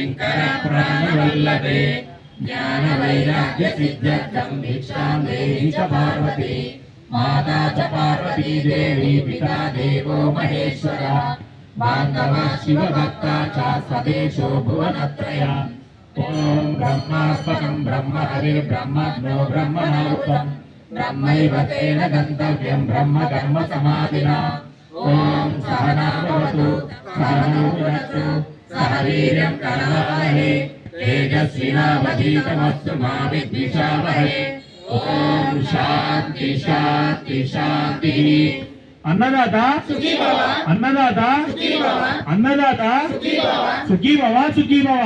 శంకర ప్రాణవల్లభే జ్ఞాన వైరాగ్య సిద్ధ్యర్థం భిక్షాం దేహి చ పార్వతి మాతా చ పార్వతీ దేవి పితా దేవో మహేశ్వర బాంధవ శివ భక్త చ స్వదేశో భువనత్రయ ఓం బ్రహ్మాస్పదం బ్రహ్మ హరి బ్రహ్మజ్ఞో బ్రహ్మణోత్తం బ్రహ్మైవ తేన గంతవ్యం బ్రహ్మ కర్మ సమాధిన ఓం సహనాభవతు సహనో భునక్తు వీర్యం కరవావహే తేజస్వినావధీతమస్తు మా విద్విషావహే ఓం శాంతి శాంతి శాంతి. అన్నదాత అన్నదాత అన్నదాత సుఖీ భవ సుఖీ భవ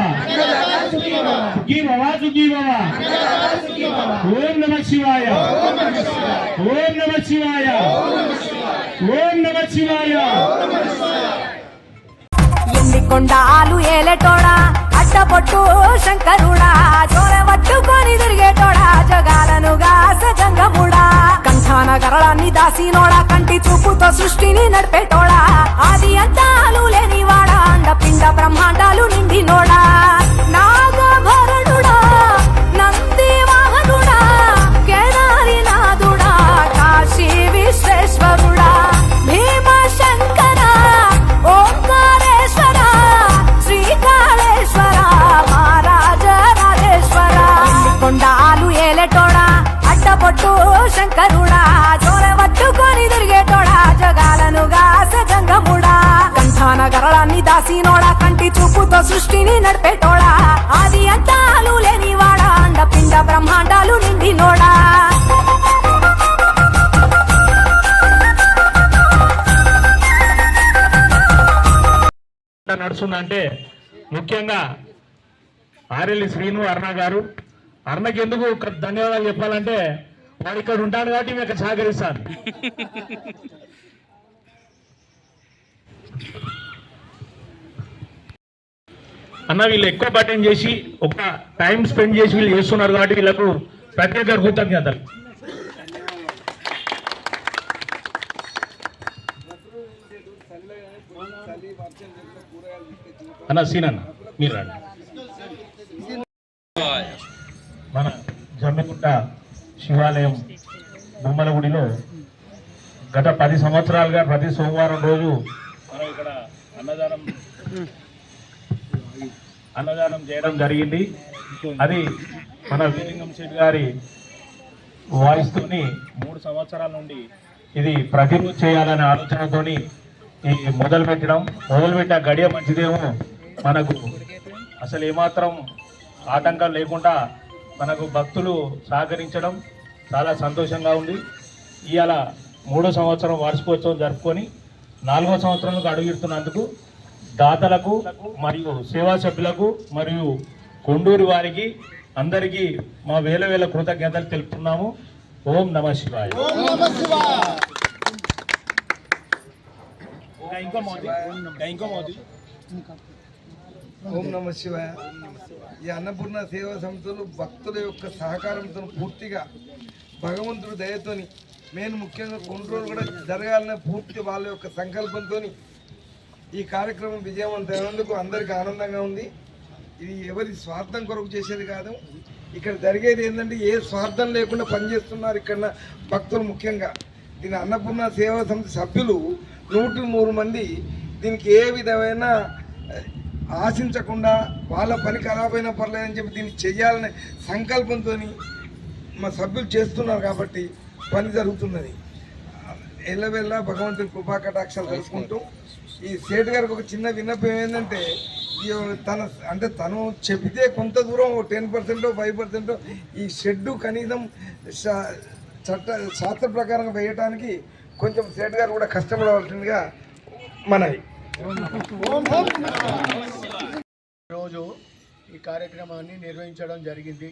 సుఖీ భవ సుఖీ భవ ఓం నమ శివాయ. ఓం నమ శివాయ. ఓం నమ శివాయ. కొండాలు ఏలేటోడా అడ్డపొట్టు శంకరుడా చోర పట్టుకొని తిరిగేటోడా జగాలనుగా సజంగముడా కంఠాన గరళాన్ని దాసినోడా కంటి చూపుతో సృష్టిని నడిపేటోడా. కంటి చూపుతో సృష్టిని నడిపేటోడా? ఆది అంతాలు లేనివాడా? అండ పిండ బ్రహ్మాండాలు నిండినోడా? నడుస్తుందంటే ముఖ్యంగా ఆరెల్లి శ్రీను అర్ణ గారు. అర్ణకి ఎందుకు ధన్యవాదాలు చెప్పాలంటే వాడు ఇక్కడ ఉంటాను కాబట్టి మేము ఇక్కడ సహకరిస్తాను. అన్న వీళ్ళు ఎక్కువ బటన్ చేసి ఒక టైం స్పెండ్ చేసి వీళ్ళు చేస్తున్నారు కాబట్టి వీళ్ళకు ప్రత్యేక కృతజ్ఞతలు. అన్న సీన్ అన్న మీరు రండి. మన జమ్మిగుంట శివాలయం బొమ్మల గుడిలో గత పది సంవత్సరాలుగా ప్రతి సోమవారం రోజు మనం ఇక్కడ అన్నదానం అన్నదానం చేయడం జరిగింది. అది మన వీలింగం శెట్టి గారి వాయిస్తోని మూడు సంవత్సరాల నుండి ఇది ప్రతిరోజు చేయాలనే ఆలోచనతోని ఈ మొదలు పెట్టడం. గడియ మంచిదేమో మనకు అసలు ఏమాత్రం ఆటంకం లేకుండా మనకు భక్తులు సహకరించడం చాలా సంతోషంగా ఉంది. ఇవాళ మూడో సంవత్సరం వార్షికోత్సవం జరుపుకొని నాలుగో సంవత్సరంలో అడుగుతున్నందుకు దాతలకు మరియు సేవా సభ్యులకు మరియు కొండూరు వారికి అందరికీ మా వేల వేల కృతజ్ఞతలు తెలుపుతున్నాము. ఓం నమ శివాయ. ఓం నమ శివాయ. ఈ అన్నపూర్ణ సేవా సంస్థలు భక్తుల యొక్క సహకారంతో పూర్తిగా భగవంతుడు దయతోని మెయిన్ ముఖ్యంగా కొన్ని రోజులు కూడా జరగాలనే పూర్తి వాళ్ళ యొక్క సంకల్పంతో ఈ కార్యక్రమం విజయవంతమైనందుకు అందరికీ ఆనందంగా ఉంది. ఇది ఎవరి స్వార్థం కొరకు చేసేది కాదు. ఇక్కడ జరిగేది ఏంటంటే ఏ స్వార్థం లేకుండా పనిచేస్తున్నారు ఇక్కడ భక్తులు ముఖ్యంగా. దీని అన్నపూర్ణ సేవా సంస్థ సభ్యులు నూటి మూడు మంది దీనికి ఏ విధమైన ఆశించకుండా వాళ్ళ పని ఖరాబైనా అయినా పర్లేదని చెప్పి దీన్ని చేయాలనే సంకల్పంతో మా సభ్యులు చేస్తున్నారు కాబట్టి పని జరుగుతున్నది. ఎల్లవెల్ల భగవంతుని కృపా కటాక్షాలు తెలుసుకుంటూ ఈ సేటు గారికి ఒక చిన్న విన్నపం ఏంటంటే ఈ తన అంటే తను చెబితే కొంత దూరం టెన్ పర్సెంట్ ఫైవ్ పర్సెంట్ ఈ షెడ్డు కనీసం చట్ట శాస్త్ర ప్రకారం వేయటానికి కొంచెం సేటు గారు కూడా కష్టపడవలసిందిగా మనవి. రోజు ఈ కార్యక్రమాన్ని నిర్వహించడం జరిగింది.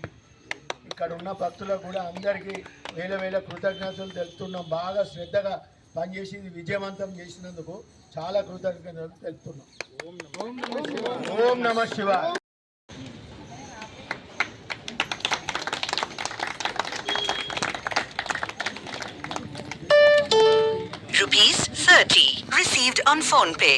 ఇక్కడ ఉన్న భక్తులకు కూడా అందరికీ వేల వేల కృతజ్ఞతలు తెలుపుతున్నాం. బాగా శ్రద్ధగా పనిచేసి ఇది విజయవంతం చేసినందుకు చాలా కృతజ్ఞతలు తెలుపుతున్నాం ఓం నమ Shiva Rupees 30 received on PhonePe.